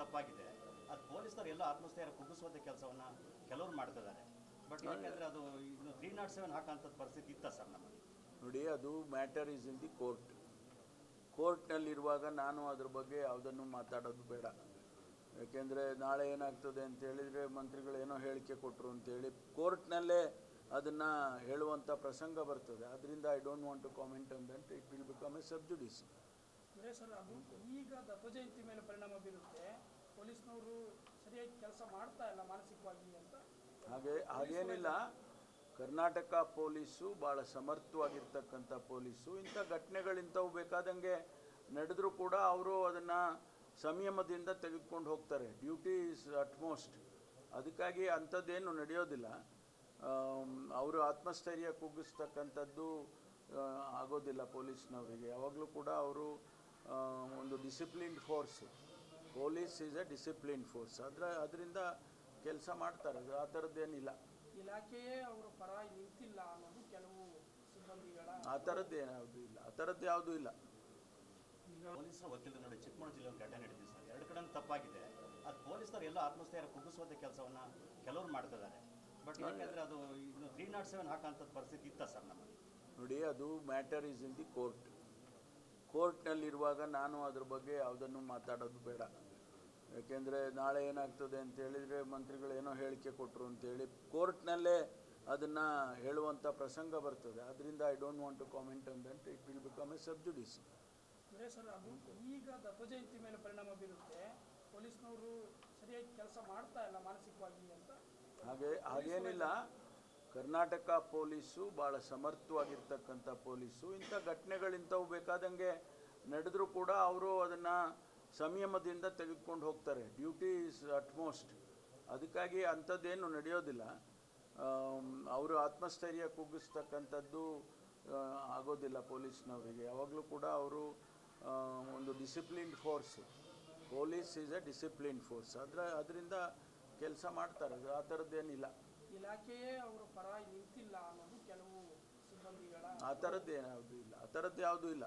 ತಪ್ಪಾಗಿದೆ. ಅದು ಪೊಲೀಸರು ಎಲ್ಲ ಆತ್ಮಸ್ಥೈರ್ಯ ಕುಗ್ಗಿಸುವಂಥ ಕೆಲಸವನ್ನ ಕೆಲವರು ಮಾಡ್ತಿದ್ದಾರೆ. ಬಟ್ ಯಾಕೆಂದ್ರೆ ಅದು ಇನ್ನು ತ್ರೀ ನಾಟ್ ಸೆವೆನ್ ಹಾಕೋಂಥದ್ದು ಪರಿಸ್ಥಿತಿ ಇತ್ತ ಸರ್ ನಮಗೆ? ನೋಡಿ ಅದು matter is in the court. ಕೋರ್ಟ್ನಲ್ಲಿರುವಾಗ ನಾನು ಅದ್ರ ಬಗ್ಗೆ ಯಾವುದನ್ನು ಮಾತಾಡೋದು ಬೇಡ. ಯಾಕೆಂದರೆ ನಾಳೆ ಏನಾಗ್ತದೆ ಅಂತ ಹೇಳಿದರೆ ಮಂತ್ರಿಗಳು ಏನೋ ಹೇಳಿಕೆ ಕೊಟ್ಟರು ಅಂತೇಳಿ ಕೋರ್ಟ್ನಲ್ಲೇ ಅದನ್ನು ಹೇಳುವಂಥ ಪ್ರಸಂಗ ಬರ್ತದೆ. ಅದರಿಂದ I don't want to comment on that it will become a sub judice ಅಂದರೆ ಸರ್ ಅದು ಈಗ ದತ್ತ ಜಯಂತಿ ಮೇಲೆ ಪರಿಣಾಮ ಬೀರುತ್ತೆ. ಪೊಲೀಸ್ನವರು ಸರಿಯಾಗಿ ಕೆಲಸ ಮಾಡ್ತಾ ಇಲ್ಲ ಮಾನಸಿಕವಾಗಿ ಅಂತ. ಹಾಗೆ, ಹಾಗೇನಿಲ್ಲ. ಕರ್ನಾಟಕ ಪೊಲೀಸು ಭಾಳ ಸಮರ್ಥವಾಗಿರ್ತಕ್ಕಂಥ ಪೊಲೀಸು. ಇಂಥ ಘಟನೆಗಳಿಂಥವು ಬೇಕಾದಂಗೆ ನಡೆದರೂ ಕೂಡ ಅವರು ಅದನ್ನು ಸಂಯಮದಿಂದ ತೆಗೆದುಕೊಂಡು ಹೋಗ್ತಾರೆ. Duty is utmost. ಅದಕ್ಕಾಗಿ ಅಂಥದ್ದೇನು ನಡೆಯೋದಿಲ್ಲ. ಅವರು ಆತ್ಮಸ್ಥೈರ್ಯ ಕುಗ್ಗಿಸ್ತಕ್ಕಂಥದ್ದು ಆಗೋದಿಲ್ಲ ಪೊಲೀಸ್ನವರಿಗೆ. ಯಾವಾಗಲೂ ಕೂಡ ಅವರು ಒಂದು disciplined force police is a discipline force ಅದರ ಅದರಿಂದ ಕೆಲಸ ಮಾಡ್ತಾರೆ. ಅದು ಆ ಥರದ್ದೇನಿಲ್ಲ ಇಲಾಖೆಯೇ ಅವರ ಪರ ನಿಂತಿಲ್ಲ ಅನ್ನೋದು ಕೆಲವು ಸಿಬ್ಬಂದಿಗಳ ಆ ಥರದ್ದು ಯಾವುದು ಇಲ್ಲ. ಆ ಥರದ್ದು ಯಾವುದೂ ಇಲ್ಲ. ಪೊಲೀಸರ ವಕೀಲರ ನೋಡಿ ಚಿಕ್ಕಮಗಳೂರು ಜಿಲ್ಲೆ ಒಂದು ಘಟನೆ ನಡೆದಿದೆ ಸರ್. ಎರಡು ಕಡೆ ತಪ್ಪಾಗಿದೆ. ಅದು ಪೊಲೀಸರು ಎಲ್ಲ ಆತ್ಮಸ್ಥೈರ್ಯ ಕುಗ್ಗಿಸುವಂಥ ಕೆಲಸವನ್ನು ಕೆಲವರು ಮಾಡ್ತಿದ್ದಾರೆ ಬಟ್ ಯಾಕೆಂದ್ರೆ ಅದು ಇದು ತ್ರೀ ನಾಟ್ ಸೆವೆನ್ ಹಾಕೋಂಥದ್ದು ಪರಿಸ್ಥಿತಿ ಇತ್ತ ಸರ್ ನಮಗೆ ನೋಡಿ ಅದು matter is in the court ಕೋರ್ಟ್ನಲ್ಲಿರುವಾಗ ನಾನು ಅದ್ರ ಬಗ್ಗೆ ಯಾವುದನ್ನು ಮಾತಾಡೋದು ಬೇಡ. ಯಾಕೆಂದರೆ ನಾಳೆ ಏನಾಗ್ತದೆ ಅಂತ ಹೇಳಿದ್ರೆ ಮಂತ್ರಿಗಳು ಏನೋ ಹೇಳಿಕೆ ಕೊಟ್ಟರು ಅಂತೇಳಿ ಕೋರ್ಟ್ನಲ್ಲೇ ಅದನ್ನು ಹೇಳುವಂಥ ಪ್ರಸಂಗ ಬರ್ತದೆ. ಅದರಿಂದ I don't want to comment on that it will become a sub judice ಈಗ ಮೇಲೆ ಪರಿಣಾಮ ಬೀರುತ್ತೆ. ಪೊಲೀಸ್ನವರು ಸರಿಯಾಗಿ ಕೆಲಸ ಮಾಡ್ತಾ ಇಲ್ಲ ಮಾನಸಿಕವಾಗಿ ಅಂತ. ಹಾಗೆ ಹಾಗೇನಿಲ್ಲ. ಕರ್ನಾಟಕ ಪೊಲೀಸು ಭಾಳ ಸಮರ್ಥವಾಗಿರ್ತಕ್ಕಂಥ ಪೊಲೀಸು ಇಂಥ ಘಟನೆಗಳಿಂಥವು ಬೇಕಾದಂಗೆ ನಡೆದರೂ ಕೂಡ ಅವರು ಅದನ್ನು ಸಂಯಮದಿಂದ ತೆಗೆದುಕೊಂಡು ಹೋಗ್ತಾರೆ. Duty is utmost. ಅದಕ್ಕಾಗಿ ಅಂಥದ್ದೇನು ನಡೆಯೋದಿಲ್ಲ. ಅವರು ಆತ್ಮಸ್ಥೈರ್ಯ ಕುಗ್ಗಿಸ್ತಕ್ಕಂಥದ್ದು ಆಗೋದಿಲ್ಲ ಪೊಲೀಸ್ನವರಿಗೆ. ಯಾವಾಗಲೂ ಕೂಡ ಅವರು ಒಂದು disciplined force. Police is a discipline force. ಅದರ ಅದರಿಂದ ಕೆಲಸ ಮಾಡ್ತಾರೆ. ಅದು ಆ ಥರದ್ದೇನಿಲ್ಲ. ಇಲಾಖೆಯೇ ಅವರು ಪರ ನಿಂತಿಲ್ಲ ಅನ್ನೋದು ಕೆಲವು ಸಿಬ್ಬಂದಿಗಳ ಆ ಥರದ್ದು ಯಾವುದು ಇಲ್ಲ. ಆ ಥರದ್ದು ಯಾವುದೂ ಇಲ್ಲ.